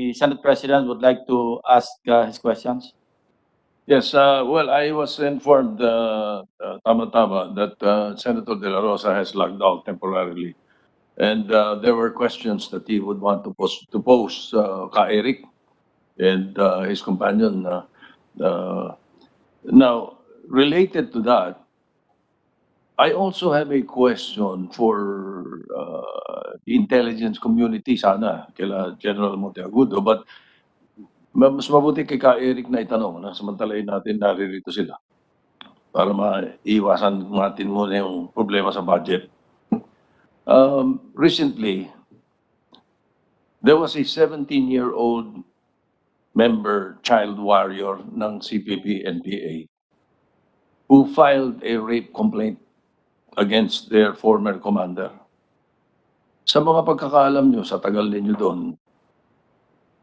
the Senate President would like to ask uh, his questions. Yes, uh, well, I was informed, uh, uh, tama-tama, that uh, Senator De La Rosa has logged out temporarily. And uh, there were questions that he would want to pose, to pose uh, ka Eric and uh, his companion. uh, uh, Now, related to that, I also have a question for uh, the intelligence community sana, kila General Monteagudo, but Ma- Mas mabuti kay Ka Eric na itanong na samantalahin natin naririto sila para maiwasan natin muna yung problema sa budget. Um, recently, there was a 17-year-old member child warrior ng CPP-NPA who filed a rape complaint against their former commander. Sa mga pagkakaalam nyo, sa tagal ninyo doon,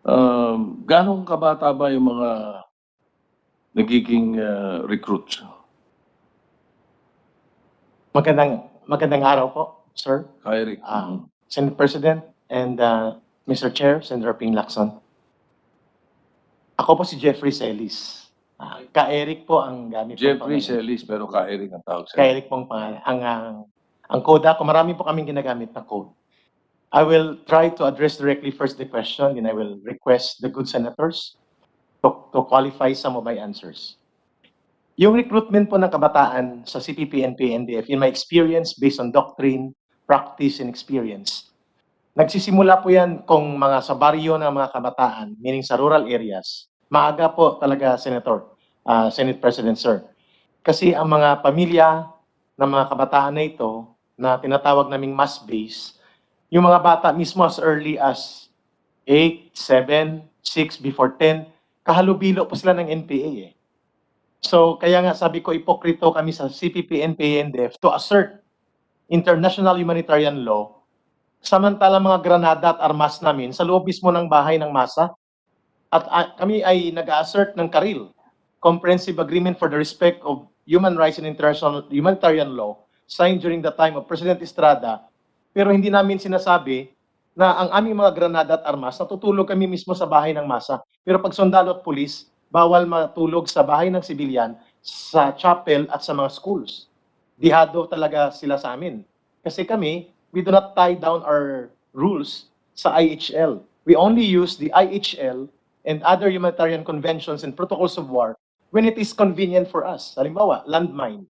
Um, ganong kabata ba yung mga nagiging uh, recruits? Magandang magandang araw po, sir, Kay Eric? Ah. Senate President, and uh, Mr. Chair, Senator Ping Lacson. Ako po si Jeffrey Celis. Ah, Ka-Eric po ang gamit Jeffrey pangalan. Celis, pero Kay Eric ang tawag sa'yo. Ka-Eric pong pangalan. Ang, ang, ang code ako, marami po kaming ginagamit na code. I will try to address directly first the question, and I will request the good senators to, to qualify some of my answers. Yung recruitment po ng kabataan sa CPP, NP, NDF, in my experience, based on doctrine, practice, and experience, nagsisimula po yan kung mga sa baryo ng mga kabataan, meaning sa rural areas, maaga po talaga, Senator, ah, Senate President, sir. Kasi ang mga pamilya ng mga kabataan na ito, na tinatawag naming mass base, yung mga bata mismo as early as 8, 7, 6, before 10, kahalubilo po sila ng NPA eh. So, kaya nga sabi ko, ipokrito kami sa CPP, NPA, NDF to assert international humanitarian law samantala mga granada at armas namin sa loob mismo ng bahay ng masa at ah, kami ay nag-assert ng karil comprehensive agreement for the respect of human rights and international humanitarian law signed during the time of President Estrada. Pero hindi namin sinasabi na ang aming mga granada at armas natutulog kami mismo sa bahay ng masa. Pero pag sundalo at pulis bawal matulog sa bahay ng sibilyan sa chapel at sa mga schools. Dihado talaga sila sa amin. Kasi kami we do not tie down our rules sa IHL we only use the IHL and other humanitarian conventions and protocols of war when it is convenient for us. Halimbawa, landmine.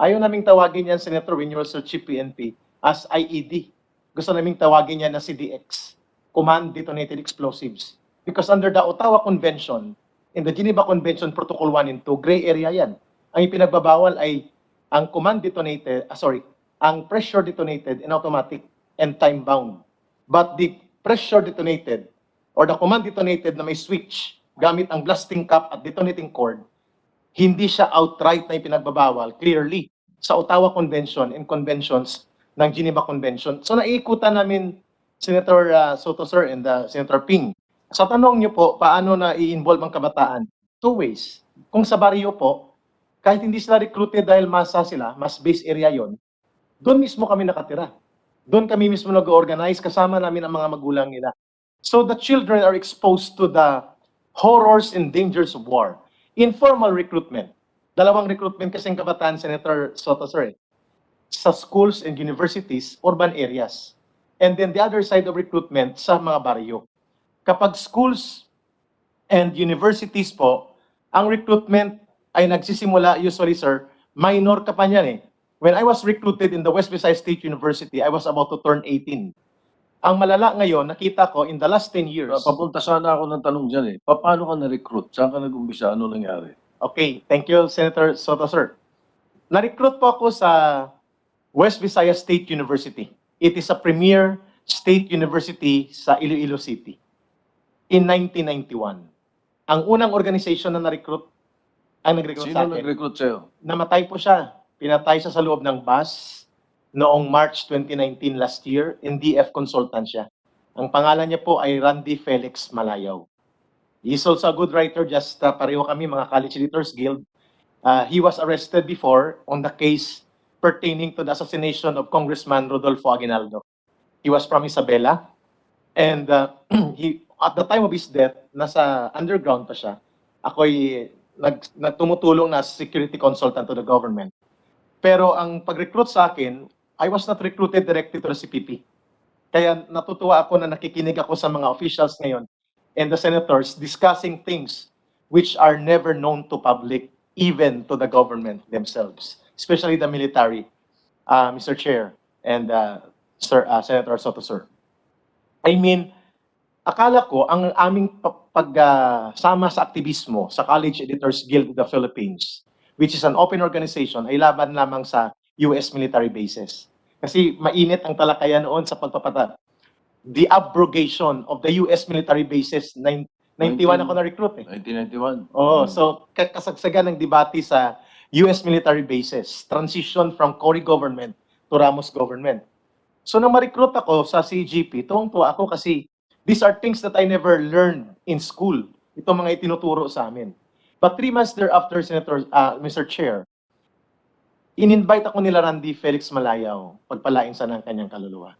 Ayaw naming tawagin yan, Senator, when you were PNP, as IED. Gusto naming tawagin yan na CDX, Command Detonated Explosives. Because under the Ottawa Convention, in the Geneva Convention Protocol 1 and 2, gray area yan. Ang ipinagbabawal ay ang command detonated, ah, sorry, ang pressure detonated and automatic and time bound. But the pressure detonated or the command detonated na may switch gamit ang blasting cap at detonating cord, hindi siya outright na ipinagbabawal clearly sa Ottawa Convention and conventions ng Geneva Convention. So naiikutan namin Senator uh, Soto sir and uh, Senator Ping. Sa tanong niyo po, paano na i-involve ang kabataan? Two ways. Kung sa baryo po, kahit hindi sila recruited dahil masa sila, mas base area yon, doon mismo kami nakatira. Doon kami mismo nag-organize, kasama namin ang mga magulang nila. So the children are exposed to the horrors and dangers of war. Informal recruitment. Dalawang recruitment kasing kabataan, Senator Soto, sir. Sa schools and universities, urban areas. And then the other side of recruitment sa mga baryo. Kapag schools and universities po, ang recruitment ay nagsisimula usually, sir, minor ka pa niyan eh. When I was recruited in the West Visayas State University, I was about to turn 18. Ang malala ngayon, nakita ko in the last 10 years. Papunta sana ako ng tanong dyan eh. Pa- Paano ka na-recruit? Saan ka nag-umpisa? Ano nangyari? Okay, thank you, Senator Soto, sir. Na-recruit po ako sa West Visayas State University. It is a premier state university sa Iloilo City in 1991. Ang unang organization na na-recruit, ang nag-recruit Sino sa akin, nag-recruit sa'yo? namatay po siya. Pinatay siya sa loob ng bus noong March 2019 last year. NDF consultant siya. Ang pangalan niya po ay Randy Felix Malayaw. He is also a good writer, just uh, pareho kami, mga College Editors Guild. Uh, he was arrested before on the case pertaining to the assassination of Congressman Rodolfo Aguinaldo. He was from Isabela. And uh, he, at the time of his death, nasa underground pa siya. Ako'y nag, nagtumutulong na security consultant to the government. Pero ang pag-recruit sa akin, I was not recruited directly to the CPP. Kaya natutuwa ako na nakikinig ako sa mga officials ngayon and the senators discussing things which are never known to public, even to the government themselves, especially the military, uh, Mr. Chair and uh, Sir, uh, Senator Soto, sir. I mean, akala ko ang aming pagsama sa aktivismo sa College Editors Guild of the Philippines, which is an open organization, ay laban lamang sa US military bases. Kasi mainit ang talakayan noon sa pagpapata. The abrogation of the US military bases, nine- 91 ako na-recruit eh. 1991. Oo, Mm. so ka- kasagsagan ng debate sa US military bases, transition from Cory government to Ramos government. So nang ma-recruit ako sa CGP, tuwang-tuwa ako kasi these are things that I never learned in school. Ito mga itinuturo sa amin. But three months thereafter, Senator, uh, Mr. Chair, in-invite ako nila Randy Felix Malayaw, pagpalain sa ng kanyang kaluluwa.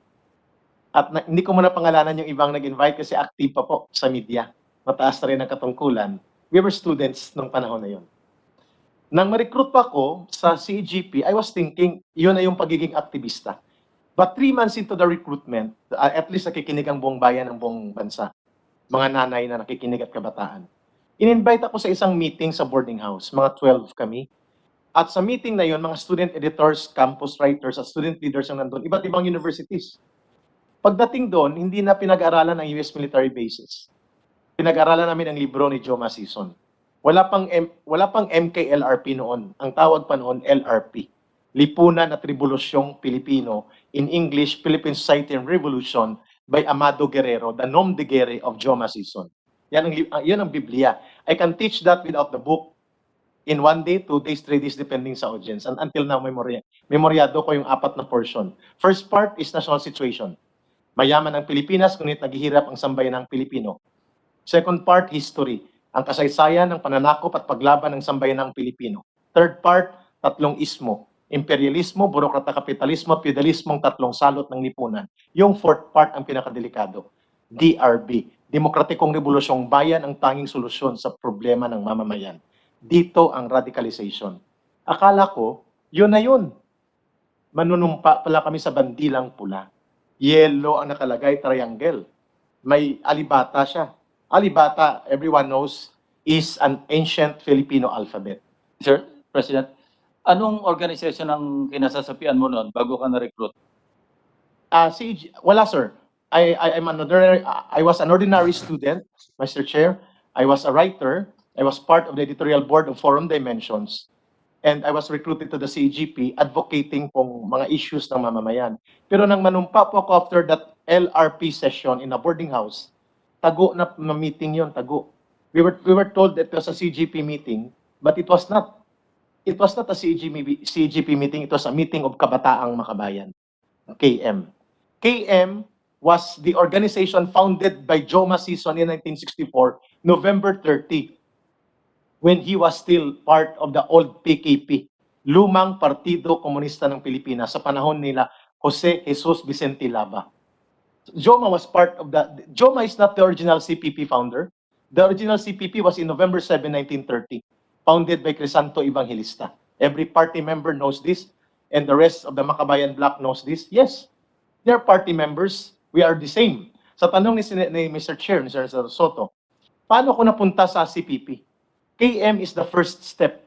At na- hindi ko muna pangalanan yung ibang nag-invite kasi active pa po sa media. Mataas na rin ang katungkulan. We were students nung panahon na yun. Nang ma-recruit pa ako sa CGP, I was thinking, yun na yung pagiging aktivista. But three months into the recruitment, uh, at least nakikinig ang buong bayan ng buong bansa. Mga nanay na nakikinig at kabataan. In-invite ako sa isang meeting sa boarding house. Mga 12 kami. At sa meeting na yun, mga student editors, campus writers, at student leaders ang nandun, iba't ibang universities. Pagdating doon, hindi na pinag-aralan ang US military bases. Pinag-aralan namin ang libro ni Joe Masison. Wala pang, M- wala pang MKLRP noon. Ang tawag pa noon, LRP. Lipunan at Revolusyong Pilipino. In English, Philippine Society and Revolution by Amado Guerrero, the nom de guerre of Joe Masison. Yan ang, ah, yan ang Biblia. I can teach that without the book in one day, two days, three days, depending sa audience. And until now, memorya, memoryado ko yung apat na portion. First part is national situation. Mayaman ang Pilipinas, ngunit naghihirap ang sambayan ng Pilipino. Second part, history. Ang kasaysayan ng pananakop at paglaban ng sambayan ng Pilipino. Third part, tatlong ismo. Imperialismo, burokrata kapitalismo, feudalismo, ang tatlong salot ng lipunan. Yung fourth part ang pinakadelikado. DRB, Demokratikong Rebolusyong Bayan ang tanging solusyon sa problema ng mamamayan. Dito ang radicalization. Akala ko, yun na yun. Manunumpa pala kami sa bandilang pula. Yellow ang nakalagay, triangle. May alibata siya. Alibata, everyone knows, is an ancient Filipino alphabet. Sir President, anong organization ang kinasasapian mo noon bago ka na-recruit? Ah, si wala sir. I, I I'm an ordinary I was an ordinary student, Mr. Chair. I was a writer. I was part of the editorial board of Forum Dimensions. And I was recruited to the CGP advocating pong mga issues ng mamamayan. Pero nang manumpa po ako after that LRP session in a boarding house, tago na, na meeting yon tago. We were, we were told that it was a CGP meeting, but it was not. It was not a CGP, CGP meeting, it was a meeting of Kabataang Makabayan, KM. KM was the organization founded by Joe Masison in 1964, November 30, when he was still part of the old PKP, lumang Partido Komunista ng Pilipinas sa panahon nila Jose Jesus Vicente Lava. Joma was part of the, Joma is not the original CPP founder. The original CPP was in November 7, 1930, founded by Crisanto Evangelista. Every party member knows this, and the rest of the Makabayan bloc knows this. Yes, they're party members. We are the same. Sa tanong ni, ni Mr. Chair, Sir Soto, paano ko napunta sa CPP? KM is the first step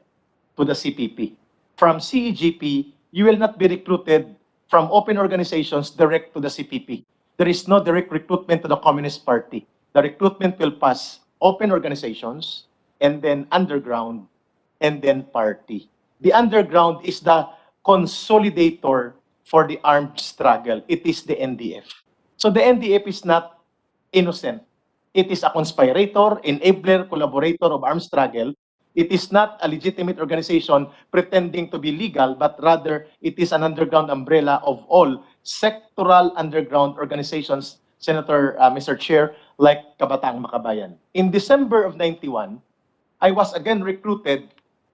to the CPP. From CEGP, you will not be recruited from open organizations direct to the CPP. There is no direct recruitment to the Communist Party. The recruitment will pass open organizations and then underground and then party. The underground is the consolidator for the armed struggle. It is the NDF. So the NDF is not innocent. It is a conspirator, enabler, collaborator of armed struggle. It is not a legitimate organization pretending to be legal, but rather it is an underground umbrella of all sectoral underground organizations, Senator, uh, Mr. Chair, like Kabataang Makabayan. In December of 91, I was again recruited,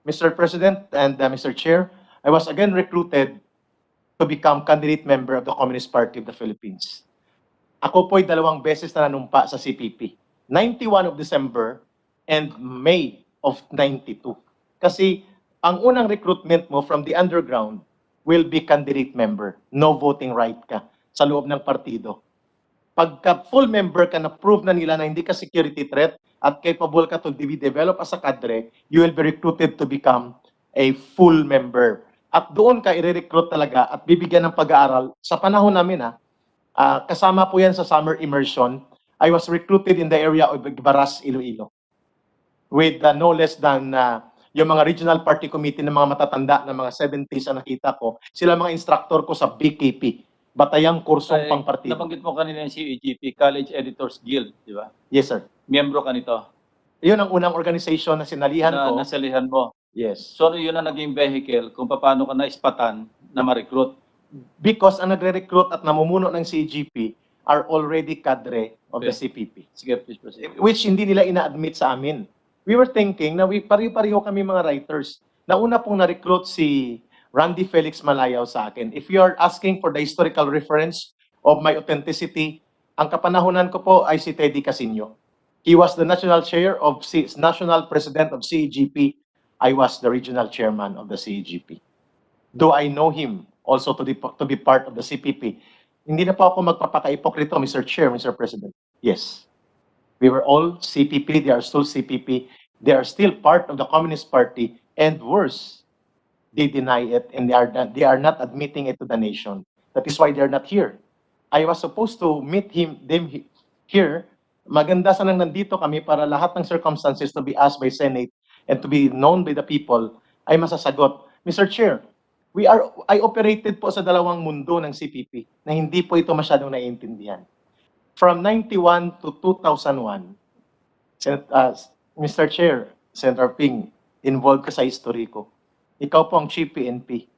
Mr. President and uh, Mr. Chair, I was again recruited to become candidate member of the Communist Party of the Philippines. Ako po'y dalawang beses na nanumpa sa CPP. 91 of December and May of 92. Kasi ang unang recruitment mo from the underground will be candidate member. No voting right ka sa loob ng partido. Pagka full member ka na prove na nila na hindi ka security threat at capable ka to be develop as a cadre, you will be recruited to become a full member. At doon ka i-recruit talaga at bibigyan ng pag-aaral. Sa panahon namin ha, ah, kasama po yan sa summer immersion. I was recruited in the area of Baras, Iloilo. With uh, no less than uh, yung mga regional party committee ng mga matatanda na mga 70s na nakita ko, sila mga instructor ko sa BKP, Batayang Kursong Ay, Pangpartido. Nabanggit mo kanina yung CEGP, College Editors Guild, di ba? Yes, sir. Miyembro ka nito. Yun ang unang organization na sinalihan na, ko. nasalihan mo. Yes. So yun ang naging vehicle kung paano ka naispatan na ma-recruit. Because ang nagre-recruit at namumuno ng CGP are already cadre of the CPP. Sige, please proceed. Which hindi nila ina-admit sa amin. We were thinking na we, pari-pareho kami mga writers. Nauna pong na-recruit si Randy Felix Malayaw sa akin. If you are asking for the historical reference of my authenticity, ang kapanahonan ko po ay si Teddy Casino. He was the national chair of C- national president of CEGP. I was the regional chairman of the CEGP. Do I know him also to, be, to be part of the CPP? Hindi na po ako magpapaka-ipokrito, Mr. Chair, Mr. President. Yes. We were all CPP, they are still CPP, they are still part of the Communist Party, and worse, they deny it and they are not, they are not admitting it to the nation. That is why they are not here. I was supposed to meet him them he- here. Maganda sanang nandito kami para lahat ng circumstances to be asked by Senate and to be known by the people ay masasagot. Mr. Chair, we are I operated po sa dalawang mundo ng CPP na hindi po ito masyadong naiintindihan. From 91 to 2001, Sen- uh, Mr. Chair, Senator Ping, involved ka sa history ko. Ikaw po ang Chief PNP.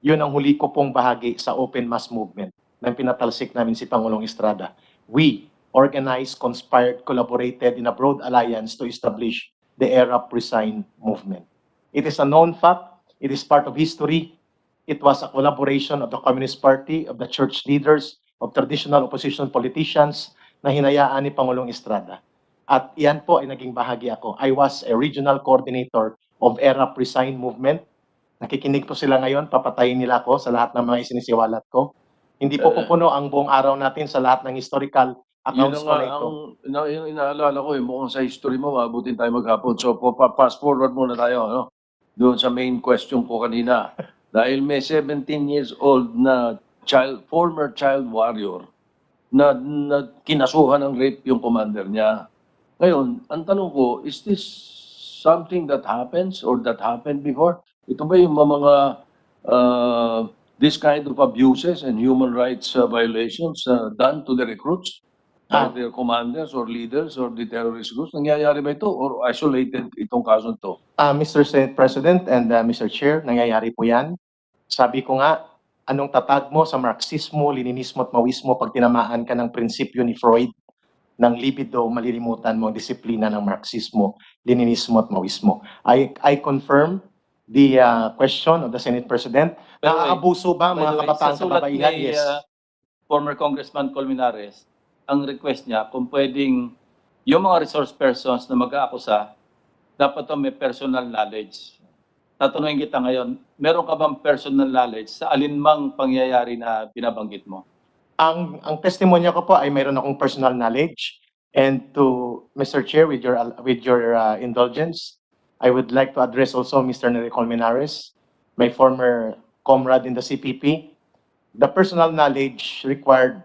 Yun ang huli ko pong bahagi sa open mass movement na pinatalsik namin si Pangulong Estrada. We organized, conspired, collaborated in a broad alliance to establish the Arab Resign movement. It is a known fact. It is part of history. It was a collaboration of the Communist Party, of the church leaders, of traditional opposition politicians na hinayaan ni Pangulong Estrada. At iyan po ay naging bahagi ako. I was a regional coordinator of Arab Resign movement. Nakikinig po sila ngayon, papatayin nila ako sa lahat ng mga isinisiwalat ko. Hindi po Eh. pupuno ang buong araw natin sa lahat ng historical accounts ko na ito. ang, na, yung inaalala ko, eh, mukhang sa history mo, maabutin tayo maghapon. So, pa, pa- fast forward muna tayo, ano? Doon sa main question ko kanina. Dahil may 17 years old na child, former child warrior na, na kinasuhan ng rape yung commander niya. Ngayon, ang tanong ko, is this something that happens or that happened before? Ito ba yung mga uh, this kind of abuses and human rights uh, violations uh, done to the recruits? Ah. Their commanders or leaders or the terrorist groups? Nangyayari ba ito or isolated itong kaso to? Ah, Mr. Senate President and ah, Mr. Chair, nangyayari po yan. Sabi ko nga, anong tatag mo sa Marxismo, Leninismo at Maoismo pag tinamaan ka ng prinsipyo ni Freud ng libido, malilimutan mo ang disiplina ng Marxismo, Leninismo at Maoismo. I, I confirm the ah, question of the Senate President. Naaabuso ba mga kabataan sa kababaihan? Yes. uh, former Congressman Colmenares, ang request niya kung pwedeng yung mga resource persons na mag-aakusa, dapat may personal knowledge. Tatanungin kita ngayon, meron ka bang personal knowledge sa alinmang pangyayari na binabanggit mo? ang ang testimonya ko po ay mayroon akong personal knowledge and to Mr. Chair with your with your uh, indulgence I would like to address also Mr. Nery Colmenares my former comrade in the CPP the personal knowledge required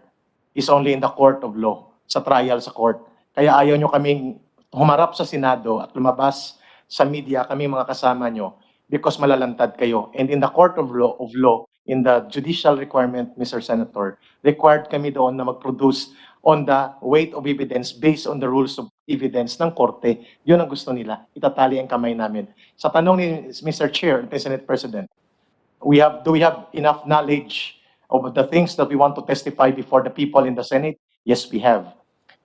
is only in the court of law sa trial sa court kaya ayaw nyo kaming humarap sa Senado at lumabas sa media kami mga kasama nyo because malalantad kayo and in the court of law of law in the judicial requirement Mr. Senator required kami doon na mag-produce on the weight of evidence based on the rules of evidence ng korte. Yun ang gusto nila. Itatali ang kamay namin. Sa tanong ni Mr. Chair, and Senate President, we have, do we have enough knowledge of the things that we want to testify before the people in the Senate? Yes, we have.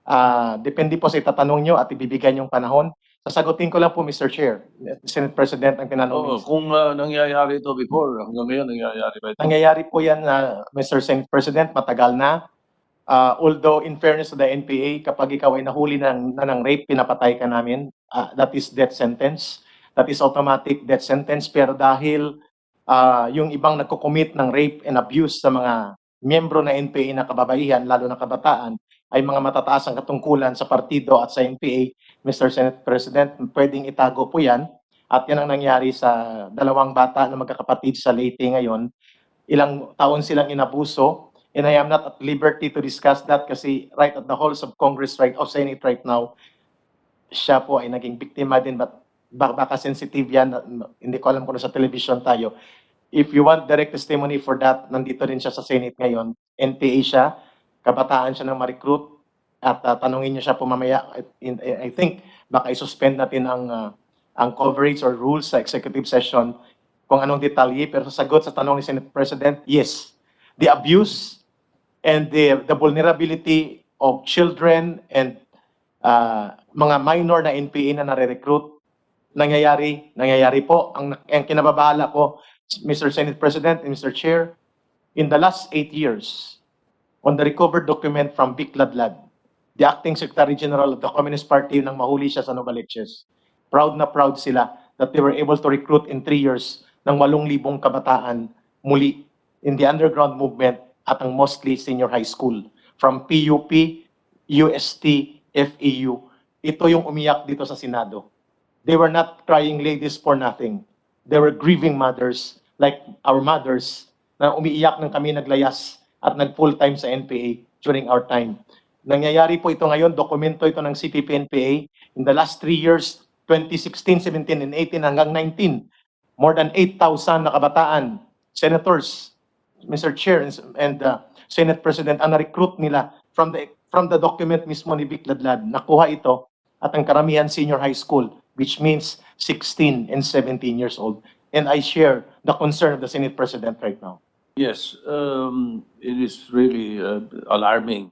Ah, depende po sa itatanong nyo at ibibigay yung panahon. Sasagutin ko lang po, Mr. Chair, Senate President, ang Oo, ni kung uh, nangyayari ito before, hanggang ngayon nangyayari ba ito? Nangyayari po yan, na Mr. Senate President, matagal na. Uh, although in fairness to the NPA, kapag ikaw ay nahuli ng, na ng rape, pinapatay ka namin. Uh, that is death sentence. That is automatic death sentence. Pero dahil uh, yung ibang nagko-commit ng rape and abuse sa mga miyembro na NPA na kababaihan, lalo na kabataan, ay mga matataas ang katungkulan sa partido at sa NPA, Mr. Senate President, pwedeng itago po yan. At yan ang nangyari sa dalawang bata na magkakapatid sa Leyte ngayon. Ilang taon silang inabuso. And I am not at liberty to discuss that kasi right at the halls of Congress right of Senate right now, siya po ay naging biktima din but baka, sensitive yan. Hindi ko alam kung sa television tayo. If you want direct testimony for that, nandito rin siya sa Senate ngayon. NPA siya, kabataan siya ng ma-recruit at uh, tanungin niyo siya po mamaya. I, I think baka i-suspend natin ang uh, ang coverage or rules sa executive session kung anong detalye pero sasagot sa tanong ni Senate President, yes. The abuse and the, the vulnerability of children and uh, mga minor na NPA na nare-recruit, nangyayari, nangyayari po. Ang, ang kinababahala ko, Mr. Senate President and Mr. Chair, in the last eight years, on the recovered document from Vic Ladlad, the acting Secretary General of the Communist Party nang mahuli siya sa Novaliches, proud na proud sila that they were able to recruit in three years ng walong libong kabataan muli in the underground movement at ang mostly senior high school. From PUP, UST, FEU. Ito yung umiyak dito sa Senado. They were not crying ladies for nothing. They were grieving mothers like our mothers na umiiyak ng kami naglayas at nag-full-time sa NPA during our time. Nangyayari po ito ngayon, dokumento ito ng CPP-NPA. In the last three years, 2016, 17, and 18 hanggang 19, more than 8,000 na kabataan, senators, Mr. Chair and, uh, Senate President, ang na-recruit nila from the from the document mismo ni Vic Ladlad. Nakuha ito at ang karamihan senior high school, which means 16 and 17 years old. And I share the concern of the Senate President right now. Yes, um, it is really uh, alarming